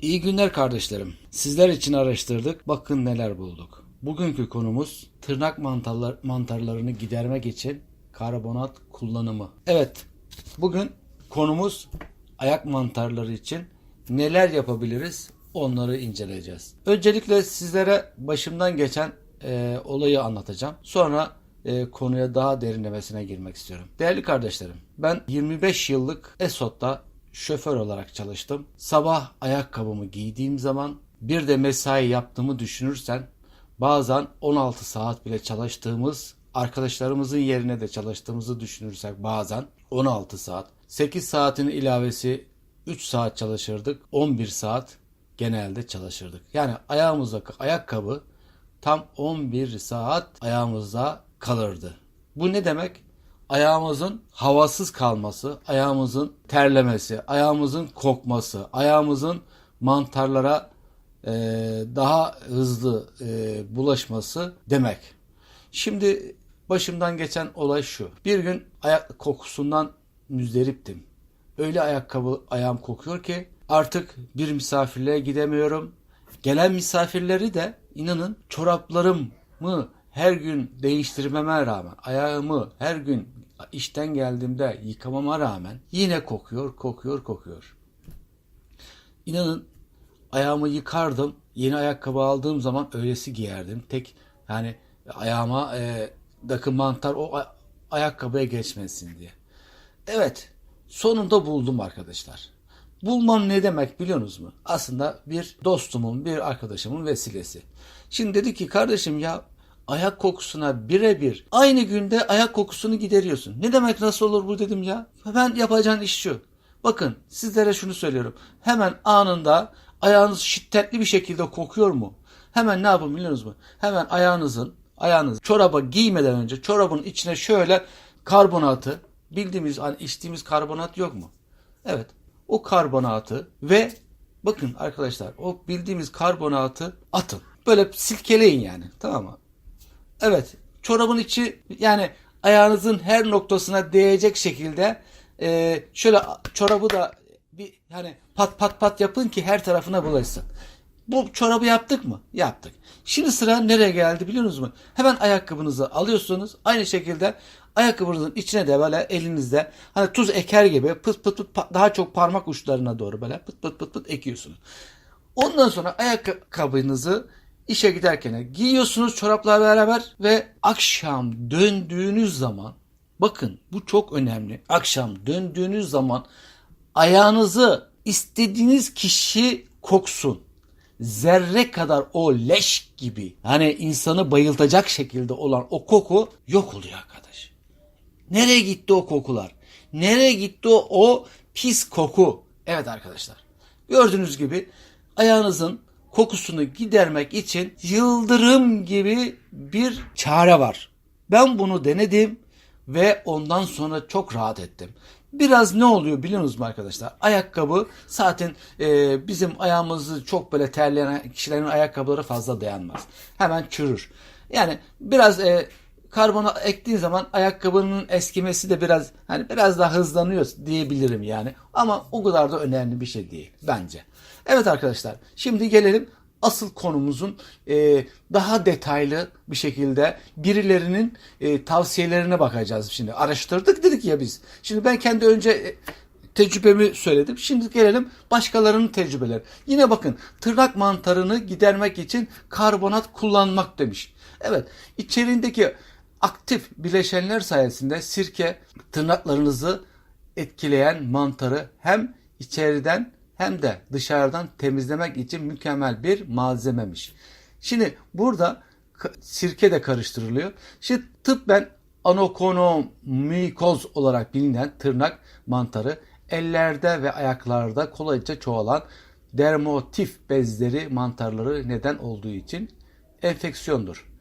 İyi günler kardeşlerim. Sizler için araştırdık. Bakın neler bulduk. Bugünkü konumuz tırnak mantarlar, mantarlarını gidermek için karbonat kullanımı. Evet. Bugün konumuz ayak mantarları için neler yapabiliriz onları inceleyeceğiz. Öncelikle sizlere başımdan geçen e, olayı anlatacağım. Sonra e, konuya daha derinlemesine girmek istiyorum. Değerli kardeşlerim, ben 25 yıllık Esot'ta şoför olarak çalıştım. Sabah ayakkabımı giydiğim zaman bir de mesai yaptığımı düşünürsen bazen 16 saat bile çalıştığımız arkadaşlarımızın yerine de çalıştığımızı düşünürsek bazen 16 saat 8 saatin ilavesi 3 saat çalışırdık 11 saat genelde çalışırdık. Yani ayağımızdaki ayakkabı tam 11 saat ayağımızda kalırdı. Bu ne demek? Ayağımızın havasız kalması, ayağımızın terlemesi, ayağımızın kokması, ayağımızın mantarlara e, daha hızlı e, bulaşması demek. Şimdi başımdan geçen olay şu. Bir gün ayak kokusundan müzdariptim. Öyle ayakkabı ayağım kokuyor ki artık bir misafirliğe gidemiyorum. Gelen misafirleri de inanın çoraplarımı her gün değiştirmeme rağmen, ayağımı her gün işten geldiğimde yıkamama rağmen yine kokuyor, kokuyor, kokuyor. İnanın ayağımı yıkardım. Yeni ayakkabı aldığım zaman öylesi giyerdim. Tek yani ayağıma e, dakı mantar o ayakkabıya geçmesin diye. Evet, sonunda buldum arkadaşlar. Bulmam ne demek biliyorsunuz mu? Aslında bir dostumun, bir arkadaşımın vesilesi. Şimdi dedi ki kardeşim ya ayak kokusuna birebir aynı günde ayak kokusunu gideriyorsun. Ne demek nasıl olur bu dedim ya. Ben yapacağın iş şu. Bakın sizlere şunu söylüyorum. Hemen anında ayağınız şiddetli bir şekilde kokuyor mu? Hemen ne yapın biliyor musunuz? Hemen ayağınızın ayağınız çoraba giymeden önce çorabın içine şöyle karbonatı bildiğimiz hani içtiğimiz karbonat yok mu? Evet. O karbonatı ve bakın arkadaşlar o bildiğimiz karbonatı atın. Böyle silkeleyin yani. Tamam mı? Evet. Çorabın içi yani ayağınızın her noktasına değecek şekilde e, şöyle çorabı da bir yani pat pat pat yapın ki her tarafına bulaşsın. Bu çorabı yaptık mı? Yaptık. Şimdi sıra nereye geldi biliyor musunuz? Hemen ayakkabınızı alıyorsunuz. Aynı şekilde ayakkabınızın içine de böyle elinizde hani tuz eker gibi pıt pıt pıt daha çok parmak uçlarına doğru böyle pıt pıt pıt pıt ekiyorsunuz. Ondan sonra ayakkabınızı işe giderken giyiyorsunuz çorapla beraber ve akşam döndüğünüz zaman bakın bu çok önemli. Akşam döndüğünüz zaman ayağınızı istediğiniz kişi koksun. Zerre kadar o leş gibi hani insanı bayıltacak şekilde olan o koku yok oluyor arkadaş. Nereye gitti o kokular? Nereye gitti o, o pis koku? Evet arkadaşlar. Gördüğünüz gibi ayağınızın kokusunu gidermek için yıldırım gibi bir çare var. Ben bunu denedim ve ondan sonra çok rahat ettim. Biraz ne oluyor biliyor musunuz arkadaşlar? Ayakkabı zaten e, bizim ayağımızı çok böyle terleyen kişilerin ayakkabıları fazla dayanmaz. Hemen çürür. Yani biraz e, karbona ektiğin zaman ayakkabının eskimesi de biraz hani biraz daha hızlanıyor diyebilirim yani. Ama o kadar da önemli bir şey değil bence. Evet arkadaşlar şimdi gelelim asıl konumuzun e, daha detaylı bir şekilde birilerinin e, tavsiyelerine bakacağız şimdi. Araştırdık dedik ya biz. Şimdi ben kendi önce e, tecrübemi söyledim. Şimdi gelelim başkalarının tecrübeleri. Yine bakın tırnak mantarını gidermek için karbonat kullanmak demiş. Evet içeriğindeki aktif bileşenler sayesinde sirke tırnaklarınızı etkileyen mantarı hem içeriden hem de dışarıdan temizlemek için mükemmel bir malzememiş. Şimdi burada sirke de karıştırılıyor. Şimdi tıbben anokonomikoz olarak bilinen tırnak mantarı ellerde ve ayaklarda kolayca çoğalan dermotif bezleri mantarları neden olduğu için enfeksiyondur.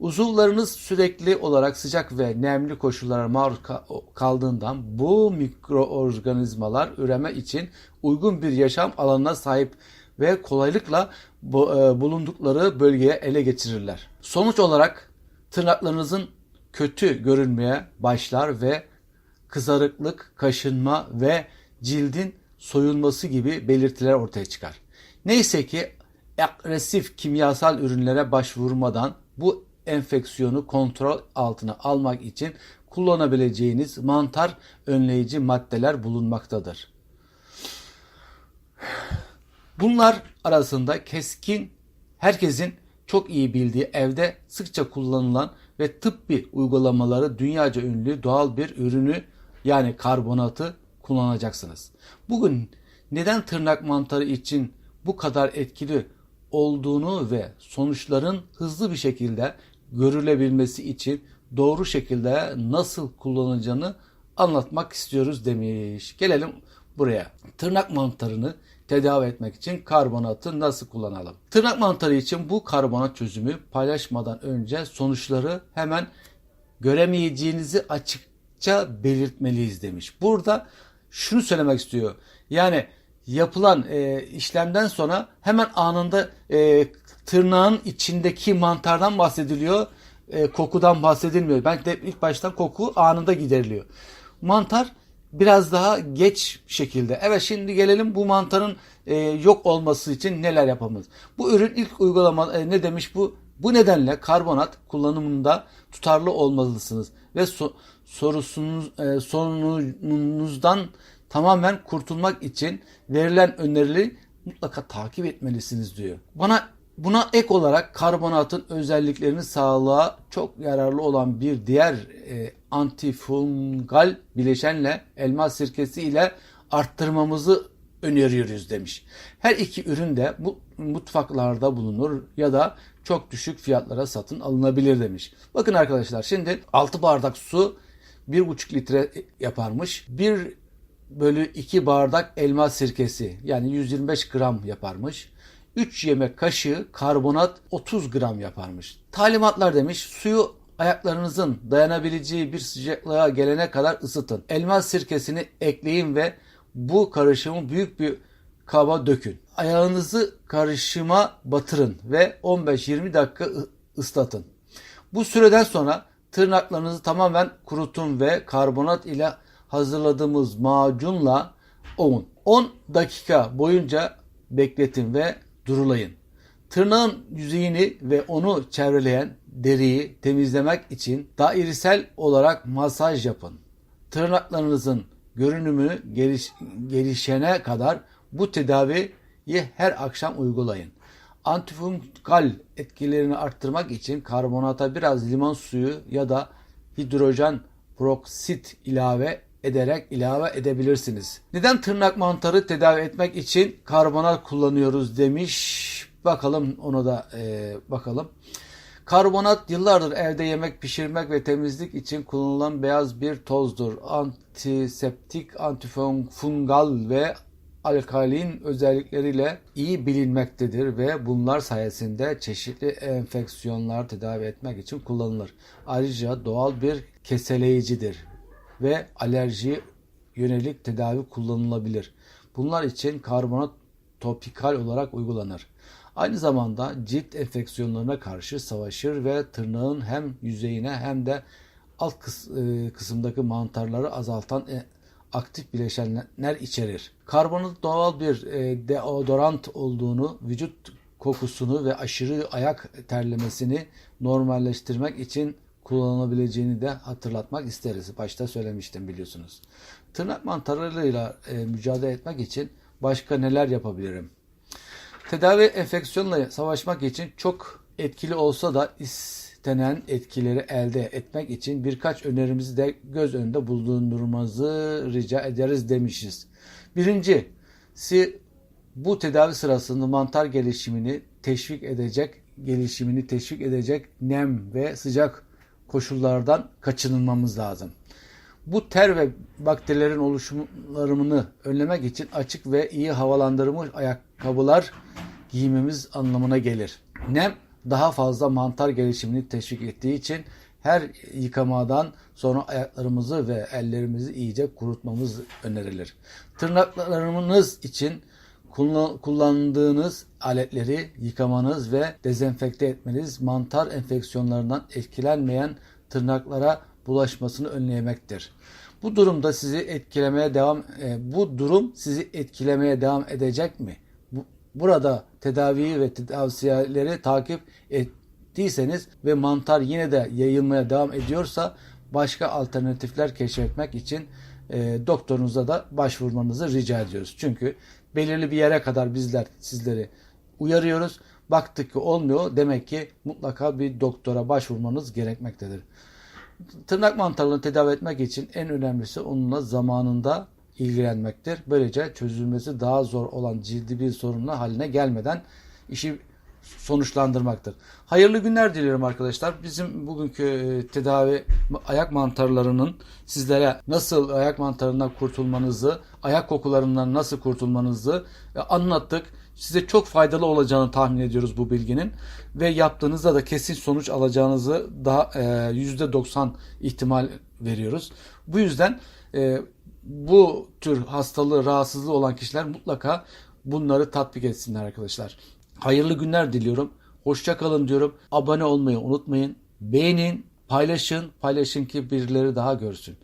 Uzuvlarınız sürekli olarak sıcak ve nemli koşullara maruz ka- kaldığından bu mikroorganizmalar üreme için uygun bir yaşam alanına sahip ve kolaylıkla e, bulundukları bölgeye ele geçirirler. Sonuç olarak tırnaklarınızın kötü görünmeye başlar ve kızarıklık, kaşınma ve cildin soyulması gibi belirtiler ortaya çıkar. Neyse ki agresif kimyasal ürünlere başvurmadan bu enfeksiyonu kontrol altına almak için kullanabileceğiniz mantar önleyici maddeler bulunmaktadır. Bunlar arasında keskin, herkesin çok iyi bildiği evde sıkça kullanılan ve tıbbi uygulamaları dünyaca ünlü doğal bir ürünü yani karbonatı kullanacaksınız. Bugün neden tırnak mantarı için bu kadar etkili olduğunu ve sonuçların hızlı bir şekilde görülebilmesi için doğru şekilde nasıl kullanacağını anlatmak istiyoruz demiş. Gelelim buraya. Tırnak mantarını tedavi etmek için karbonatı nasıl kullanalım? Tırnak mantarı için bu karbonat çözümü paylaşmadan önce sonuçları hemen göremeyeceğinizi açıkça belirtmeliyiz demiş. Burada şunu söylemek istiyor. Yani yapılan e, işlemden sonra hemen anında e, tırnağın içindeki mantardan bahsediliyor. E, kokudan bahsedilmiyor. Belki de ilk baştan koku anında gideriliyor. Mantar biraz daha geç şekilde. Evet şimdi gelelim bu mantarın e, yok olması için neler yapamız. Bu ürün ilk uygulama e, ne demiş bu? Bu nedenle karbonat kullanımında tutarlı olmalısınız ve so, sorusunuz e, sorununuzdan tamamen kurtulmak için verilen önerileri mutlaka takip etmelisiniz diyor. Bana buna ek olarak karbonatın özelliklerini sağlığa çok yararlı olan bir diğer e, antifungal bileşenle elma sirkesi ile arttırmamızı öneriyoruz demiş. Her iki ürün de bu mutfaklarda bulunur ya da çok düşük fiyatlara satın alınabilir demiş. Bakın arkadaşlar şimdi 6 bardak su 1,5 litre yaparmış. 1 bölü 2 bardak elma sirkesi yani 125 gram yaparmış. 3 yemek kaşığı karbonat 30 gram yaparmış. Talimatlar demiş suyu ayaklarınızın dayanabileceği bir sıcaklığa gelene kadar ısıtın. Elma sirkesini ekleyin ve bu karışımı büyük bir kaba dökün. Ayağınızı karışıma batırın ve 15-20 dakika ıslatın. Bu süreden sonra tırnaklarınızı tamamen kurutun ve karbonat ile hazırladığımız macunla ovun. 10 dakika boyunca bekletin ve durulayın. Tırnağın yüzeyini ve onu çevreleyen deriyi temizlemek için dairesel olarak masaj yapın. Tırnaklarınızın görünümü geliş, gelişene kadar bu tedaviyi her akşam uygulayın. Antifungal etkilerini arttırmak için karbonata biraz limon suyu ya da hidrojen proksit ilave ederek ilave edebilirsiniz. Neden tırnak mantarı tedavi etmek için karbonat kullanıyoruz demiş. Bakalım onu da e, bakalım. Karbonat yıllardır evde yemek pişirmek ve temizlik için kullanılan beyaz bir tozdur. Antiseptik, antifungal ve alkalin özellikleriyle iyi bilinmektedir ve bunlar sayesinde çeşitli enfeksiyonlar tedavi etmek için kullanılır. Ayrıca doğal bir keseleyicidir ve alerji yönelik tedavi kullanılabilir. Bunlar için karbonat topikal olarak uygulanır. Aynı zamanda cilt enfeksiyonlarına karşı savaşır ve tırnağın hem yüzeyine hem de alt e, kısımdaki mantarları azaltan e, aktif bileşenler içerir. Karbonat doğal bir e, deodorant olduğunu, vücut kokusunu ve aşırı ayak terlemesini normalleştirmek için kullanılabileceğini de hatırlatmak isteriz. Başta söylemiştim biliyorsunuz. Tırnak mantarlarıyla mücadele etmek için başka neler yapabilirim? Tedavi enfeksiyonla savaşmak için çok etkili olsa da istenen etkileri elde etmek için birkaç önerimizi de göz önünde bulundurmanızı rica ederiz demişiz. Birincisi bu tedavi sırasında mantar gelişimini teşvik edecek, gelişimini teşvik edecek nem ve sıcak koşullardan kaçınılmamız lazım. Bu ter ve bakterilerin oluşumlarını önlemek için açık ve iyi havalandırılmış ayakkabılar giymemiz anlamına gelir. Nem daha fazla mantar gelişimini teşvik ettiği için her yıkamadan sonra ayaklarımızı ve ellerimizi iyice kurutmamız önerilir. Tırnaklarınız için kullandığınız aletleri yıkamanız ve dezenfekte etmeniz mantar enfeksiyonlarından etkilenmeyen tırnaklara bulaşmasını önlemektir. Bu durumda sizi etkilemeye devam e, bu durum sizi etkilemeye devam edecek mi? Bu, burada tedaviyi ve tavsiyeleri takip ettiyseniz ve mantar yine de yayılmaya devam ediyorsa başka alternatifler keşfetmek için e, doktorunuza da başvurmanızı rica ediyoruz. Çünkü belirli bir yere kadar bizler sizleri uyarıyoruz. Baktık ki olmuyor. Demek ki mutlaka bir doktora başvurmanız gerekmektedir. Tırnak mantarlarını tedavi etmek için en önemlisi onunla zamanında ilgilenmektir. Böylece çözülmesi daha zor olan cildi bir sorunla haline gelmeden işi sonuçlandırmaktır. Hayırlı günler diliyorum arkadaşlar. Bizim bugünkü e, tedavi ayak mantarlarının sizlere nasıl ayak mantarından kurtulmanızı, ayak kokularından nasıl kurtulmanızı e, anlattık. Size çok faydalı olacağını tahmin ediyoruz bu bilginin ve yaptığınızda da kesin sonuç alacağınızı daha e, %90 ihtimal veriyoruz. Bu yüzden e, bu tür hastalığı, rahatsızlığı olan kişiler mutlaka bunları tatbik etsinler arkadaşlar. Hayırlı günler diliyorum. Hoşça kalın diyorum. Abone olmayı unutmayın. Beğenin, paylaşın. Paylaşın ki birileri daha görsün.